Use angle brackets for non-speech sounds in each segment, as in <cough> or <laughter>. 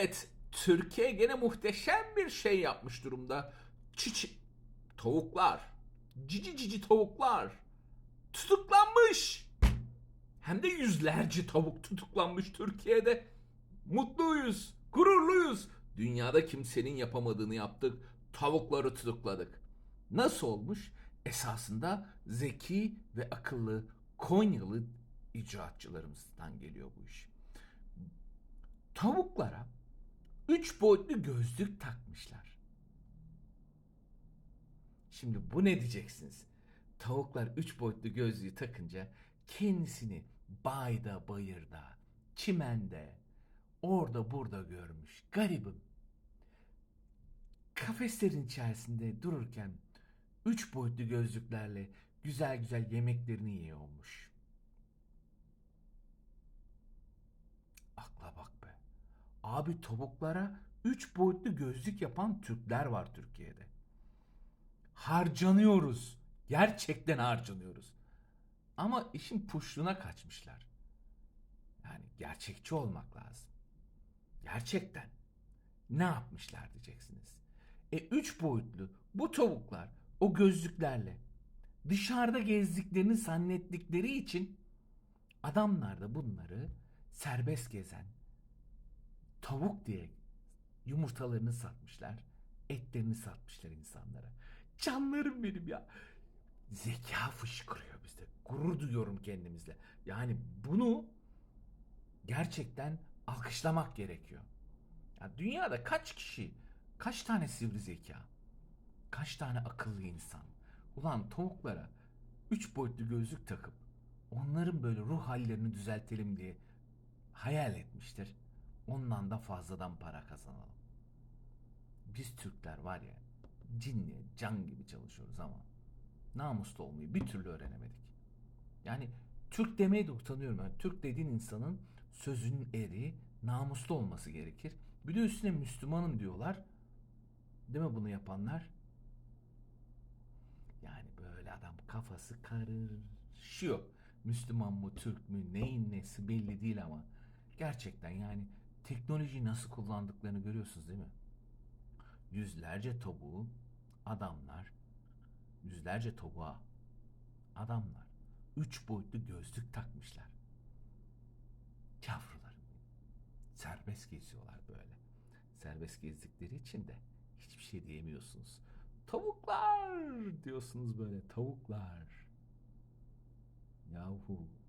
Evet, Türkiye gene muhteşem bir şey yapmış durumda. Çiçi tavuklar, cici cici tavuklar tutuklanmış. Hem de yüzlerce tavuk tutuklanmış Türkiye'de. Mutluyuz, gururluyuz. Dünyada kimsenin yapamadığını yaptık. Tavukları tutukladık. Nasıl olmuş? Esasında zeki ve akıllı Konyalı icraatçılarımızdan geliyor bu iş. Tavuklara üç boyutlu gözlük takmışlar. Şimdi bu ne diyeceksiniz? Tavuklar üç boyutlu gözlüğü takınca kendisini bayda bayırda, çimende, orada burada görmüş. Garibim. Kafeslerin içerisinde dururken üç boyutlu gözlüklerle güzel güzel yemeklerini yiyormuş. Abi tavuklara üç boyutlu gözlük yapan Türkler var Türkiye'de. Harcanıyoruz. Gerçekten harcanıyoruz. Ama işin puşluğuna kaçmışlar. Yani gerçekçi olmak lazım. Gerçekten. Ne yapmışlar diyeceksiniz. E üç boyutlu bu tavuklar o gözlüklerle dışarıda gezdiklerini zannettikleri için adamlar da bunları serbest gezen tavuk diye yumurtalarını satmışlar. Etlerini satmışlar insanlara. Canlarım benim ya. Zeka fışkırıyor bizde. Gurur duyuyorum kendimizle. Yani bunu gerçekten alkışlamak gerekiyor. Ya dünyada kaç kişi, kaç tane sivri zeka, kaç tane akıllı insan. Ulan tavuklara üç boyutlu gözlük takıp onların böyle ruh hallerini düzeltelim diye hayal etmiştir. Ondan da fazladan para kazanalım. Biz Türkler var ya cinli, can gibi çalışıyoruz ama namuslu olmayı bir türlü öğrenemedik. Yani Türk demeye de utanıyorum. Yani Türk dediğin insanın sözünün eri, namuslu olması gerekir. Bir de üstüne Müslümanım diyorlar. Değil mi bunu yapanlar? Yani böyle adam kafası karışıyor. Müslüman mı, Türk mü, neyin nesi belli değil ama gerçekten yani teknolojiyi nasıl kullandıklarını görüyorsunuz değil mi? Yüzlerce tavuğu adamlar, yüzlerce tavuğa adamlar üç boyutlu gözlük takmışlar. Yavrularım. Serbest geziyorlar böyle. Serbest gezdikleri için de hiçbir şey diyemiyorsunuz. Tavuklar diyorsunuz böyle tavuklar. Yahu.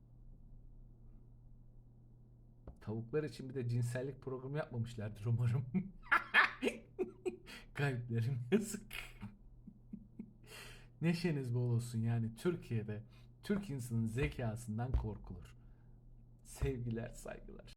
Tavuklar için bir de cinsellik programı yapmamışlardır umarım. <laughs> Kalplerim yazık. <laughs> Neşeniz bol olsun yani Türkiye'de Türk insanın zekasından korkulur. Sevgiler, saygılar.